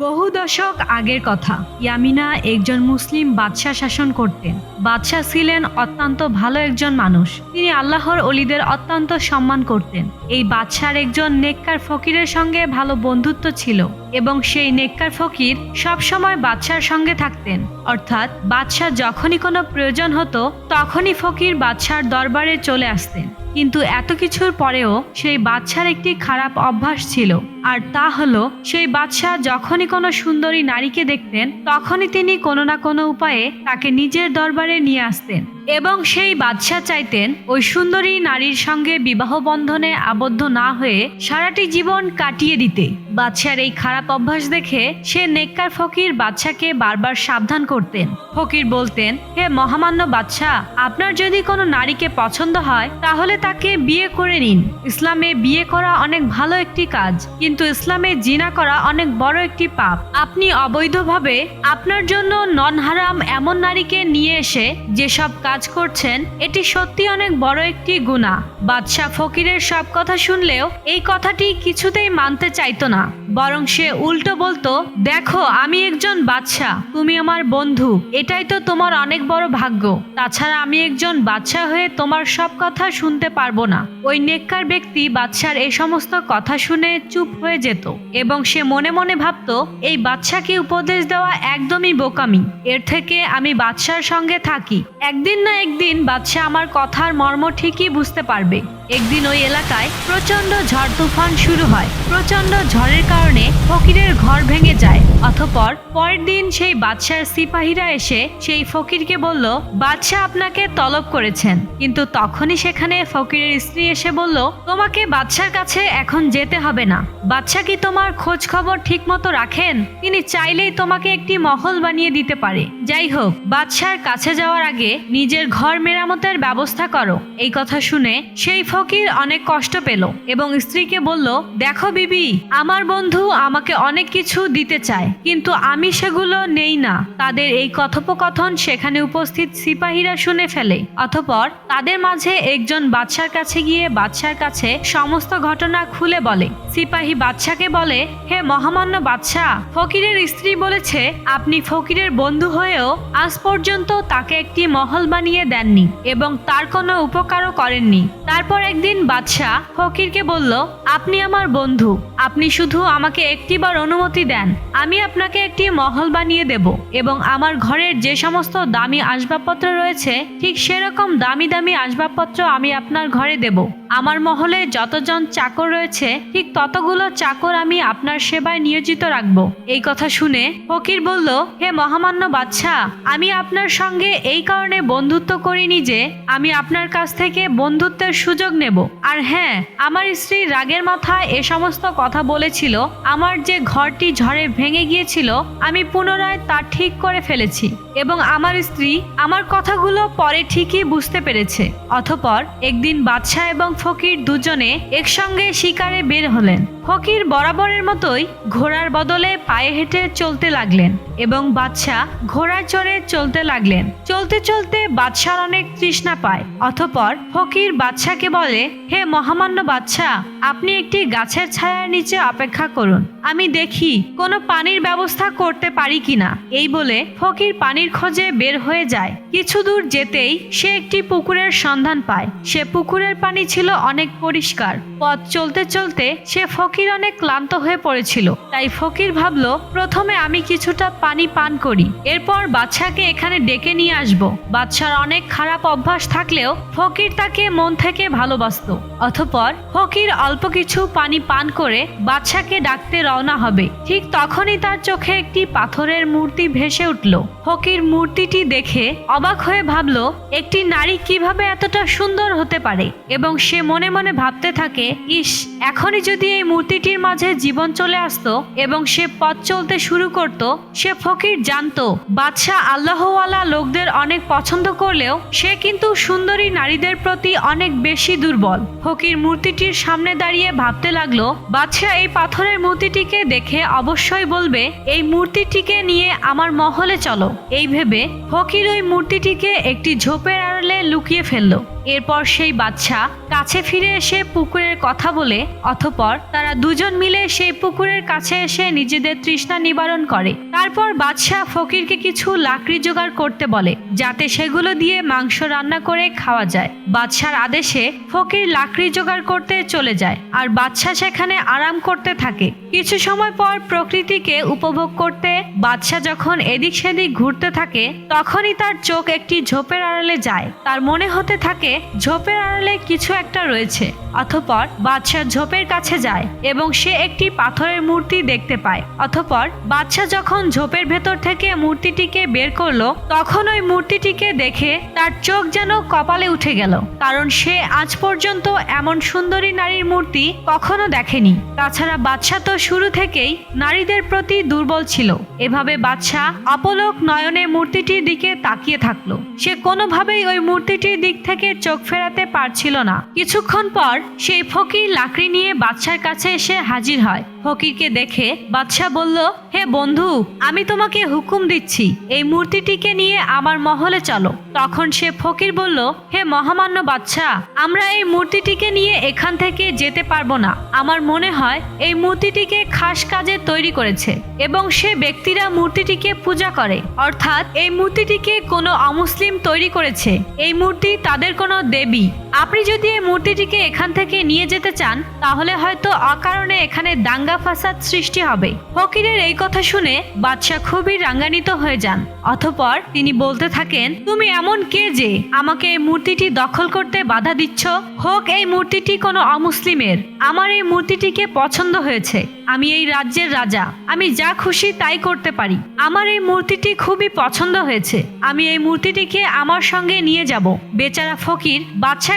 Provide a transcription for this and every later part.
বহু দশক আগের কথা। ইয়ামিনা একজন মুসলিম বাদশাহ শাসন করতেন। বাদশাহ ছিলেন অত্যন্ত ভালো একজন মানুষ। তিনি আল্লাহর অলিদের অত্যন্ত সম্মান করতেন। এই বাদশার একজন নেককার ফকিরের সঙ্গে ভালো বন্ধুত্ব ছিল এবং সেই নেককার ফকির সবসময় বাদশার সঙ্গে থাকতেন। অর্থাৎ বাদশাহ যখনই কোনো প্রয়োজন হতো, তখনই ফকির বাদশার দরবারে চলে আসতেন। কিন্তু এত কিছুর পরেও সেই বাদশার একটি খারাপ অভ্যাস ছিল। আর তা হলো, সেই বাদশাহ যখনই কোনো সুন্দরী নারীকে দেখতেন, তখনই তিনি কোনো না কোনো উপায়ে তাকে নিজের দরবারে নিয়ে আসতেন এবং সেই বাদশাহ চাইতেন ওই সুন্দরী নারীর সঙ্গে বিবাহ বন্ধনে আবদ্ধ না হয়ে সারাটি জীবন কাটিয়ে দিতে। বাদশার এই খারাপ অভ্যাস দেখে সে নেককার ফকির বাদশাকে বারবার সাবধান করতেন। ফকির বলতেন, হে মহামান্য বাদশাহ, আপনার যদি কোনো নারীকে পছন্দ হয়, তাহলে তাকে বিয়ে করে নিন। ইসলামে বিয়ে করা অনেক ভালো একটি কাজ কিন্তু ইসলামে জিনা করা অনেক বড় একটি পাপ। আপনি অবৈধভাবে আপনার জন্য নন হারাম এমন নারীকে নিয়ে এসে যেসব কাজ করছেন, এটি সত্যি অনেক বড় একটি গুণা বাদশাহ ফকিরের সব কথা শুনলেও এই কথাটি কিছুতেই মানতে চাইতো না। বরং সে উল্টো বলতো, দেখো, আমি একজন বাদশাহ, তুমি আমার বন্ধু, এটাই তো তোমার অনেক বড় ভাগ্য। তাছাড়া আমি একজন বাদশাহ হয়ে তোমার সব কথা শুনতে পারব না। ওই নেককার ব্যক্তি বাদশার এই সমস্ত কথা শুনে চুপ হয়ে যেত এবং সে মনে মনে ভাবত, এই বাদশাকে উপদেশ দেওয়া একদমই বোকামি। এর থেকে আমি বাদশার সঙ্গে থাকি। একদিন না একদিন বাদশাহ আমার কথার মর্ম ঠিকই বুঝতে পারবে। একদিন ওই এলাকায় প্রচণ্ড ঝড় তুফান শুরু হয়। প্রচণ্ড ঝড়ের কারণে ফকিরের ঘর ভেঙে যায়। অতঃপর পরের দিন সেই বাদশার সিপাহীরা এসে সেই ফকিরকে বলল, বাদশাহ আপনাকে তলব করেছেন। কিন্তু তখনই সেখানে ফকিরের স্ত্রী এসে বলল, তোমাকে বাদশার কাছে এখন যেতে হবে না। বাদশাহ কি তোমার খোঁজ খবর ঠিক মতো রাখেন? তিনি চাইলেই তোমাকে একটি মহল বানিয়ে দিতে পারে। যাই হোক, বাদশার কাছে যাওয়ার আগে নিজের ঘর মেরামতের ব্যবস্থা করো। এই কথা শুনে সেই ফকির অনেক কষ্ট পেল এবং স্ত্রীকে বলল, দেখো বিবি, আমার বন্ধু আমাকে অনেক কিছু দিতে চায়, কিন্তু আমি সেগুলো নেই না। তাদের এই কথোপকথন সেখানে উপস্থিত সিপাহীরা শুনে ফেলে। অতঃপর তাদের মাঝে একজন বাদশার কাছে গিয়ে বাদশার কাছে সমস্ত ঘটনা খুলে বলে। সিপাহী বাদশাকে বলে, হে মহামান্য বাদশাহ ফকিরের স্ত্রী বলেছে, আপনি ফকিরের বন্ধু হয়েও আজ পর্যন্ত তাকে একটি মহল বানিয়ে দেননি এবং তার কোনো উপকারও করেননি। তারপর একদিন বাদশাহ ফকিরকে বলল আপনি আমার বন্ধু। আপনি শুধু আমাকে একটিবার অনুমতি দেন। আমি আপনাকে একটি মহল বানিয়ে দেব এবং আমার ঘরের যে সমস্ত দামি আসবাবপত্র রয়েছে, ঠিক সেরকম দামি দামি আসবাবপত্র আমি আপনার ঘরে দেব। আমার মহলে যতজন চাকর রয়েছে, ঠিক ততগুলো চাকর আমি আপনার সেবায় নিয়োজিত রাখব। এই কথা শুনে ফকির বলল, হে মহামান্য বাদশাহ আমি আপনার সঙ্গে এই কারণে বন্ধুত্ব করিনি যে, আমি আপনার কাছ থেকে বন্ধুত্বের সুযোগ নেব। আর হ্যাঁ আমার স্ত্রী রাগের মাথায় এ সমস্ত কথা বলেছিল, আমার যে ঘরটি ঝড়ে ভেঙে গিয়েছিল, আমি পুনরায় তা ঠিক করে ফেলেছি। এবং আমার স্ত্রী আমার কথাগুলো পরে ঠিকই বুঝতে পেরেছে। অথপর একদিন বাদশাহ এবং ফকির দুজনে একসঙ্গে শিকারে বের হলেন। ফকির বরাবরের মতোই ঘোড়ার বদলে পায়ে হেঁটে চলতে লাগলেন এবং বাদশাহ ঘোড়ায় চড়ে চলতে লাগলেন। চলতে চলতে বাদশার অনেক তৃষ্ণা পায়। অথপর ফকির বাদশাকে বলে, হে মহামান্য বাদশাহ, আপনি একটি গাছের ছায়ার নিচে অপেক্ষা করুন। আমি দেখি কোনো পানির ব্যবস্থা করতে পারি কিনা। এই বলে ফকির পানির খোঁজে বের হয়ে যায়। কিছু দূর যেতেই সে একটি পুকুরের সন্ধান পায়। সে পুকুরের পানি ছিল অনেক পরিষ্কার। পথ চলতে চলতে সে ফকির অনেক ক্লান্ত হয়ে পড়েছিল। তাই ফকির ভাবলো, প্রথমে আমি কিছুটা পানি পান করি। এরপর বাদশাকে এখানে ডেকে নিয়ে আসব। বাদশার অনেক খারাপ অভ্যাস থাকলেও ফকির তাকে মন থেকে ভালোবাসতো। অথপর ফকির অল্প কিছু পানি পান করে বাদশাকে ডাকতে রওনা হবে। ঠিক তখনই তার চোখে একটি পাথরের মূর্তি ভেসে উঠল। ফকির মূর্তিটি দেখে অবাক হয়ে ভাবলো, একটি নারী কীভাবে এতটা সুন্দর হতে পারে? এবং সে মনে মনে ভাবতে থাকে, ইস, এখনই যদি এই মূর্তিটির মাঝে জীবন চলে আসতো এবং সে পথ চলতে শুরু করত, সে ফকির জানতো। বাদশাহ আল্লাহওয়ালা লোকদের অনেক পছন্দ করলেও সে কিন্তু সুন্দরী নারীদের প্রতি অনেক বেশি দুর্বল। ফকির মূর্তিটির সামনে দাঁড়িয়ে ভাবতে লাগল, বাদশাহ এই পাথরের মূর্তিটিকে দেখে অবশ্যই বলবে, এই মূর্তিটিকে নিয়ে আমার মহলে চলো। এই ভেবে হকির ওই মূর্তিটিকে একটি ঝোপের আড়ালে লুকিয়ে ফেলল। এরপর সেই বাদশাহ কাছে ফিরে এসে পুকুরের কথা বলে, অথপর তারা দুজন মিলে সেই পুকুরের কাছে এসে নিজেদের তৃষ্ণা নিবারণ করে। তারপর বাদশাহ ফকিরকে কিছু লাকড়ি জোগাড় করতে বলে, যাতে সেগুলো দিয়ে মাংস রান্না করে খাওয়া যায়। বাদশার আদেশে ফকির লাকড়ি জোগাড় করতে চলে যায়, আর বাদশাহ সেখানে আরাম করতে থাকে। কিছু সময় পর প্রকৃতিকে উপভোগ করতে বাদশাহ যখন এদিক সেদিক ঘুরতে থাকে, তখনই তার চোখ একটি ঝোপের আড়ালে যায়। তার মনে হতে থাকে ঝোপের আড়ালে কিছু একটা রয়েছে। অথপর বাদশাহ ঝোপের কাছে যায় এবং সে একটি পাথরের মূর্তি দেখতে পায়। অথপর বাদশাহ যখন ঝোপের ভেতর থেকে মূর্তিটিকে বের করল, তখন ওই মূর্তিটিকে দেখে তার চোখ যেন কপালে উঠে গেল। কারণ সে আজ পর্যন্ত এমন সুন্দরী নারীর মূর্তি কখনো দেখেনি। তাছাড়া বাদশাহ তো শুরু থেকেই নারীদের প্রতি দুর্বল ছিল। এভাবে বাদশাহ অপলক নয়নে মূর্তিটির দিকে তাকিয়ে থাকল। সে কোনোভাবেই ওই মূর্তিটির দিক থেকে চোখ ফেরাতে পারছিল না। কিছুক্ষণ পর সেই ফকির লাকড়ি নিয়ে বাদশার কাছে এসে হাজির হয়। ফকিরকে দেখে বাদশাহ বলল, হে বন্ধু, আমি তোমাকে হুকুম দিচ্ছি, এই মূর্তিটিকে নিয়ে আমার মহলে চলো। তখন সে ফকির বলল, হে মহামান্য বাদশাহ আমরা এই মূর্তিটিকে নিয়ে এখান থেকে যেতে পারব না। আমার মনে হয় এই মূর্তিটিকে খাস কাজে তৈরি করেছে এবং সে ব্যক্তিরা মূর্তিটিকে পূজা করে। অর্থাৎ এই মূর্তিটিকে কোনো অমুসলিম তৈরি করেছে। এই মূর্তি তাদের কোনো দেবী আপনি যদি এই মূর্তিটিকে এখান থেকে নিয়ে যেতে চান, তাহলে হয়তো অকারণে এখানে দাঙ্গা ফাসাদ সৃষ্টি হবে। ফকিরের এই কথা শুনে বাদশাহ খুবই রাঙ্গান্বিত হয়ে যান। অথপর তিনি বলতে থাকেন, তুমি এমন কে যে আমাকে এই মূর্তিটি দখল করতে বাধা দিচ্ছ? হোক, এই মূর্তিটি কোনো অমুসলিমের। আমার এই মূর্তিটিকে পছন্দ হয়েছে। আমি এই রাজ্যের রাজা। আমি যা খুশি তাই করতে পারি। আমার এই মূর্তিটি খুবই পছন্দ হয়েছে। আমি এই মূর্তিটিকে আমার সঙ্গে নিয়ে যাব। বেচারা ফকির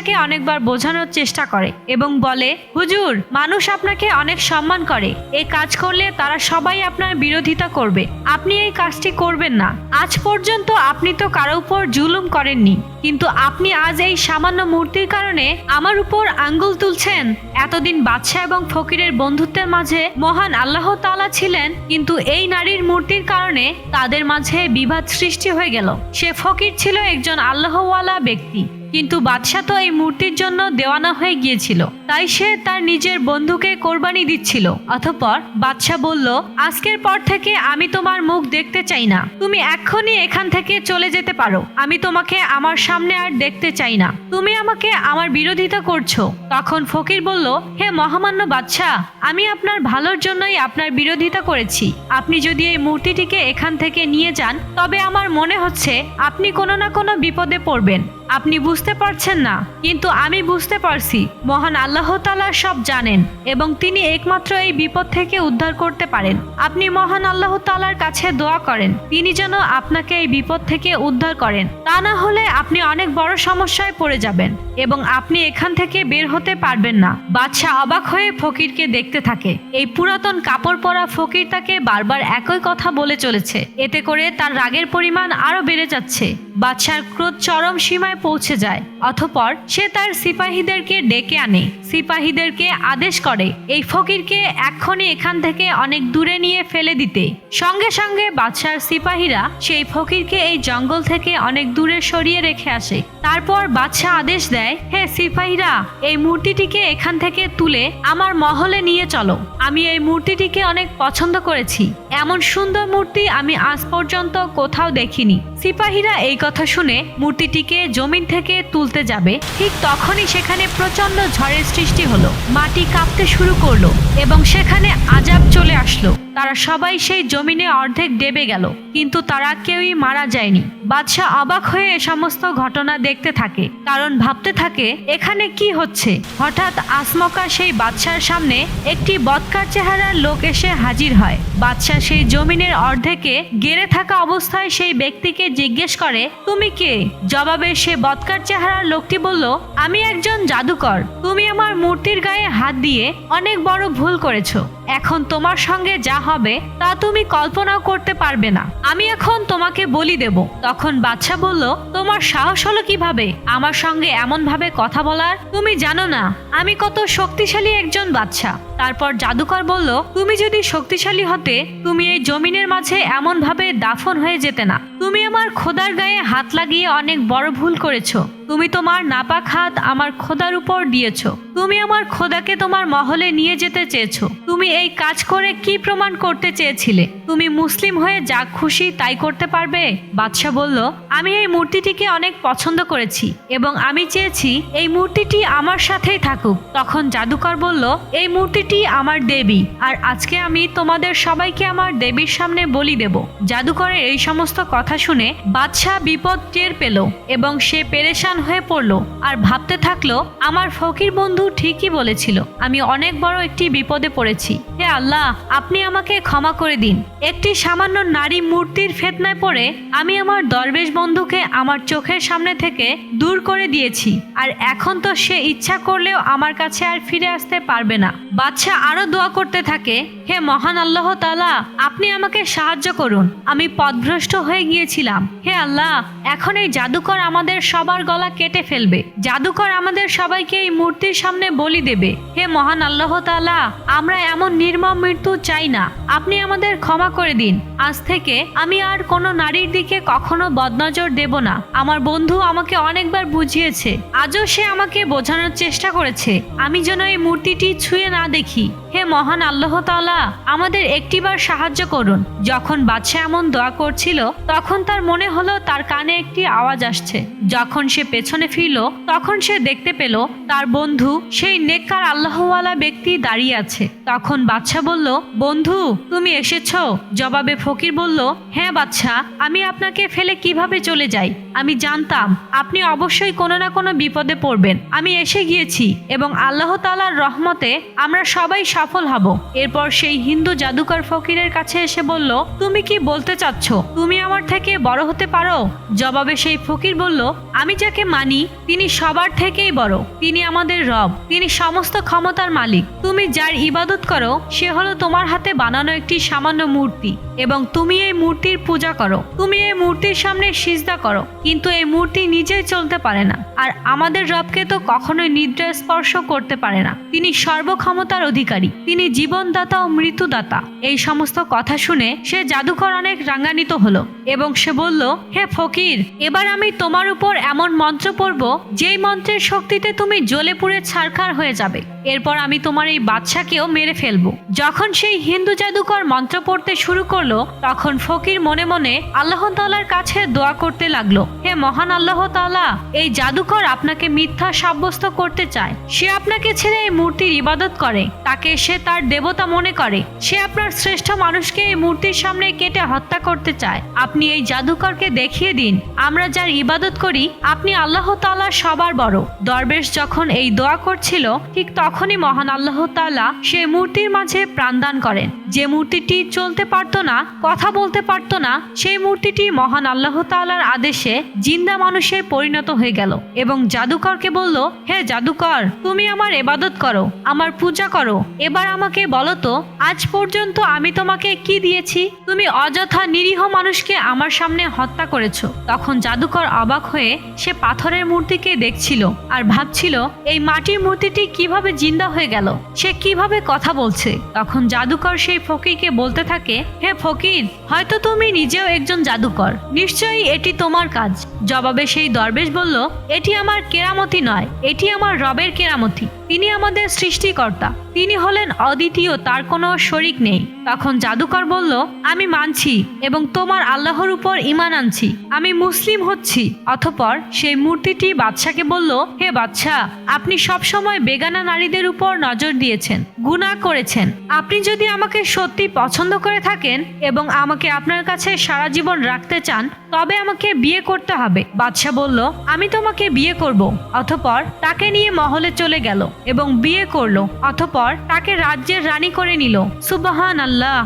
বাদশাকে অনেকবার বোঝানোর চেষ্টা করে এবং বলে, হুজুর, মানুষ আপনাকে অনেক সম্মান করে। এই কাজ করলে তারা সবাই আপনার বিরোধিতা করবে। আপনি এই কাজটি করবেন না। আজ পর্যন্ত আপনি তো কারও উপর জুলুম করেননি। কিন্তু আপনি আজ এই সামান্য মূর্তির কারণে আমার উপর আঙ্গুল তুলছেন। এতদিন বাদশাহ এবং ফকিরের বন্ধুত্বের মাঝে মহান আল্লাহ তালা ছিলেন, কিন্তু এই নারীর মূর্তির কারণে তাদের মাঝে বিবাদ সৃষ্টি হয়ে গেল। সে ফকির ছিল একজন আল্লাহওয়ালা ব্যক্তি। কিন্তু বাদশাহ তো এই মূর্তির জন্য দেওয়ানা হয়ে গিয়েছিল। তাই সে তার নিজের বন্ধুকে কোরবানি দিচ্ছিল। অতঃপর বাদশাহ বলল, আজকের পর থেকে আমি তোমার মুখ দেখতে চাই না। তুমি এক্ষুনি এখান থেকে চলে যেতে পারো। আমি তোমাকে আমার সামনে আর দেখতে চাই না। তুমি আমাকে আমার বিরোধিতা করছ। তখন ফকির বলল, হে মহামান্য বাদশাহ, আমি আপনার ভালোর জন্যই আপনার বিরোধিতা করেছি। আপনি যদি এই মূর্তিটিকে এখান থেকে নিয়ে যান, তবে আমার মনে হচ্ছে আপনি কোনো না কোনো বিপদে পড়বেন। আপনি বুঝতে পারছেন না, কিন্তু আমি বুঝতে পারছি। মহান আল্লাহ তাআলা সব জানেন এবং তিনি একমাত্র এই বিপদ থেকে উদ্ধার করতে পারেন। আপনি মহান আল্লাহ তাআলার কাছে দোয়া করেন, তিনি যেন আপনাকে এই বিপদ থেকে উদ্ধার করেন। তা না হলে আপনি অনেক বড় সমস্যায় পড়ে যাবেন এবং আপনি এখান থেকে বের হতে পারবেন না। বাদশাহ অবাক হয়ে ফকিরকে দেখতে থাকে। এই পুরাতন কাপড় পরা ফকির তাকে বারবার একই কথা বলে চলেছে। এতে করে তার রাগের পরিমাণ আরও বেড়ে যাচ্ছে। বাদশার ক্রোধ চরম সীমায় পৌঁছে যায়। অথপর সে তার সিপাহীদেরকে ডেকে আনে। সিপাহীদেরকে আদেশ করে, এই ফকিরকে এক্ষুনি এখান থেকে অনেক দূরে নিয়ে ফেলে দিতে। সঙ্গে সঙ্গে বাদশার সিপাহীরা সেই ফকিরকে এই জঙ্গল থেকে অনেক দূরে সরিয়ে রেখে আসে। তারপর বাদশাহ আদেশ দেয়, হে সিপাহীরা, এই মূর্তিটিকে এখান থেকে তুলে আমার মহলে নিয়ে চলো। আমি এই মূর্তিটিকে অনেক পছন্দ করেছি। এমন সুন্দর মূর্তি আমি আজ পর্যন্ত কোথাও দেখিনি। সিপাহীরা এই কথা শুনে মূর্তিটিকে জমিন থেকে তুলতে যাবে। ঠিক তখনই সেখানে প্রচণ্ড ঝড়ের সৃষ্টি হলো। মাটি কাঁপতে শুরু করল এবং সেখানে আজাব চলে আসলো। তারা সবাই সেই জমিনে অর্ধেক ডেবে গেল, কিন্তু তারা কেউই মারা যায়নি। বাদশাহ অবাক হয়ে এ সমস্ত ঘটনা দেখতে থাকে। কারণ ভাবতে থাকে, এখানে কি হচ্ছে? হঠাৎ আসমকা সেই বাদশার সামনে একটি বৎকার চেহারার লোক এসে হাজির হয়। বাদশাহ সেই জমিনের অর্ধেকে গেড়ে থাকা অবস্থায় সেই ব্যক্তিকে জিজ্ঞেস করে, তুমি কে? জবাবে সে বৎকার চেহারার লোকটি বলল, আমি একজন জাদুকর। তুমি আমার মূর্তির গায়ে হাত দিয়ে অনেক বড় ভুল করেছ। এখন তোমার সঙ্গে যা হবে, তা তুমি কল্পনাও করতে পারবে না। আমি এখন তোমাকে বলি দেব। তখন বাদশাহ বলল, তোমার সাহস হলো কীভাবে? আমার সঙ্গে এমন ভাবে কথা বলার? তুমি জানো না, আমি কত শক্তিশালী একজন বাদশাহ তারপর জাদুকর বলল, তুমি যদি শক্তিশালী হতে, তুমি এই জমিনের মাঝে এমন ভাবে দাফন হয়ে যেতে না। তুমি আমার খোদার গায়ে হাত লাগিয়ে অনেক বড় ভুল করেছ। তুমি তোমার নাপাক হাত আমার খোদার উপর দিয়েছ। তুমি আমার খোদাকে তোমার মহলে নিয়ে যেতে চেয়েছো। তুমি এই কাজ করে কি প্রমাণ করতে চেয়েছিলে? তুমি মুসলিম হয়ে যা খুশি তাই করতে পারবে? বাদশাহ বলল, আমি এই মূর্তিটিকে অনেক পছন্দ করেছি এবং আমি চেয়েছি এই মূর্তিটি আমার সাথেই থাকুক। তখন জাদুকর বলল, এই মূর্তিটি আমার দেবী আর আজকে আমি তোমাদের সবাইকে আমার দেবীর সামনে বলি দেব। জাদুকরের এই সমস্ত কথা শুনে বাদশাহ বিপদ টের পেল এবং সে পেরেশান হয়ে পড়ল আর ভাবতে থাকল, আমার ফকির বন্ধু ঠিকই বলেছিল, আমি অনেক বড় একটি বিপদে পড়েছি। হে আল্লাহ, আপনি আমাকে ক্ষমা করে দিন। একটি সামান্য নারী মূর্তির ফেতনায় পড়ে আমি আমার দরবেশ বন্ধুকে আমার চোখের সামনে থেকে দূর করে দিয়েছি, আর এখন তো সে ইচ্ছা করলেও আমার কাছে আর ফিরে আসতে পারবে না। বাদশাহ আরও দোয়া করতে থাকে, হে মহান আল্লাহ তাআলা, আপনি আমাকে সাহায্য করুন। আমি পথভ্রষ্ট হয়ে গিয়েছিলাম। হে আল্লাহ, এখন এই জাদুকর আমাদের সবার গলা কেটে ফেলবে। জাদুকর আমাদের সবাইকে এই মূর্তির সামনে বলি দেবে, হে মহান আল্লাহ তাআলা, আমরা এমন নির্মম মৃত্যু চাই না। আপনি আমাদের ক্ষমা করে দিন। আজ থেকে আমি আর কোনো নারীর দিকে কখনো বদনজর দেব না। আমার বন্ধু আমাকে অনেকবার বুঝিয়েছে। আজও সে আমাকে বোঝানোর চেষ্টা করেছে। আমি যেন এই মূর্তিটি ছুঁয়ে না দেখি। হে মহান আল্লাহ তাআলা, আমাদের একটিবার সাহায্য করুন। যখন বাদশাহ এমন দোয়া করছিল, তখন তার মনে হলো তার কানে একটি আওয়াজ আসছে। যখন সে পেছনে ফিরল, তখন সে দেখতে পেল তার বন্ধু, সেই নেককার আল্লাহওয়ালা ব্যক্তি দাঁড়িয়ে আছে। তখন বাদশাহ বলল, বন্ধু, তুমি এসেছ? জবাবে ফকির বলল হ্যাঁ বাদশাহ, আমি আপনাকে ফেলে কীভাবে চলে যাই? আমি জানতাম, আপনি অবশ্যই কোনো না কোনো বিপদে পড়বেন। আমি এসে গিয়েছি এবং আল্লাহ তাআলার রহমতে আমরা সবাই সফল হব। এরপর সেই হিন্দু জাদুকর ফকিরের কাছে এসে বলল, তুমি কি বলতে চাচ্ছ? তুমি আমার থেকে বড় হতে পারো? জবাবে সেই ফকির বলল, আমি যাকে মানি, তিনি সবার থেকেই বড়। তিনি আমাদের রব। তিনি সমস্ত ক্ষমতার মালিক। তুমি যার ইবাদত করো, সে হলো তোমার হাতে বানানো একটি সামান্য মূর্তি। এবং তুমি এই মূর্তির পূজা করো। তুমি এই মূর্তির সামনে সিজদা করো। কিন্তু এই মূর্তি নিজেই চলতে পারে না। আর আমাদের রবকে তো কখনোই নিদ্রা স্পর্শ করতে পারে না। তিনি সর্বক্ষমতার অধিকারী। তিনি জীবনদাতা ও মৃত্যুদাতা। এই সমস্ত কথা শুনে সে জাদুকর অনেক রাঙ্গান্বিত হলো এবং সে বলল, হে ফকির, এবার আমি তোমার উপর এমন মন্ত্র পড়ব, যেই মন্ত্রের শক্তিতে তুমি জ্বলে পুড়ে ছারখার হয়ে যাবে। এরপর আমি তোমার এই বাচ্চাকেও মেরে ফেলব। যখন সেই হিন্দু জাদুকর মন্ত্র পড়তে শুরু করল, তখন ফকির মনে মনে আল্লাহ তাআলার কাছে দোয়া করতে লাগল, হে মহান আল্লাহ তাআলা, এই জাদুকর আপনাকে মিথ্যা সাব্যস্ত করতে চায়। সে আপনাকে ছেড়ে এই মূর্তির ইবাদত করে। তাকে সে তার দেবতা মনে করে। সে আপনার শ্রেষ্ঠ মানুষকে এই মূর্তির সামনে কেটে হত্যা করতে চায়। আপনি এই জাদুকরকে দেখিয়ে দিন। আমরা যার ইবাদত করি, আপনি আল্লাহ তাআলা সবার বড়। দরবেশ যখন এই দোয়া করছিল, ঠিক তখনই মহান আল্লাহ তাআলা সে মূর্তির মাঝে প্রাণদান করেন। যে মূর্তিটি চলতে পারতো না, কথা বলতে পারতো না, সেই মূর্তিটি মহান আল্লাহ তাআলার আদেশে জিন্দা মানুষে পরিণত হয়ে গেল এবং জাদুকরকে বলল, হে জাদুকর, তুমি আমার এবাদত করো, আমার পূজা করো এবার আমাকে বলো তো, আজ পর্যন্ত আমি তোমাকে কি দিয়েছি? তুমি অযথা নিরীহ মানুষকে আমার সামনে হত্যা করেছ। তখন জাদুকর অবাক হয়ে সে পাথরের মূর্তিকে দেখছিল আর ভাবছিল, এই মাটির মূর্তিটি কীভাবে জিন্দা হয়ে গেল? সে কীভাবে কথা বলছে? তখন জাদুকর সেই ফকিরকে বলতে থাকে, হে ফকির, হয়তো তুমি নিজেও একজন জাদুকর। নিশ্চয়ই এটি তোমার কাজ। জবাবে সেই দরবেশ বলল, এটি আমার কেরামতি নয়, এটি আমার রবের কেরামতি। তিনি আমাদের সৃষ্টিকর্তা, তিনি হলেন অদ্বিতীয়, তার কোনো শরিক নেই। তখন জাদুকর বলল, আমি মানছি এবং তোমার আল্লাহর উপর ইমান আনছি। আমি মুসলিম হচ্ছি। অথপর সেই মূর্তিটি বাদশাকে বলল, হে বাদশাহ আপনি সবসময় বেগানা নারীদের উপর নজর দিয়েছেন, গুনাহ করেছেন। আপনি যদি আমাকে সত্যি পছন্দ করে থাকেন এবং আমাকে আপনার কাছে সারা জীবন রাখতে চান, তবে আমাকে বিয়ে করতে হবে। বাদশাহ বলল, আমি তোমাকে বিয়ে করব। অথপর তাকে নিয়ে মহলে চলে গেল এবং বিয়ে করল। অথপর তাকে রাজ্যের রানী করে নিল। সুবাহান আল্লাহ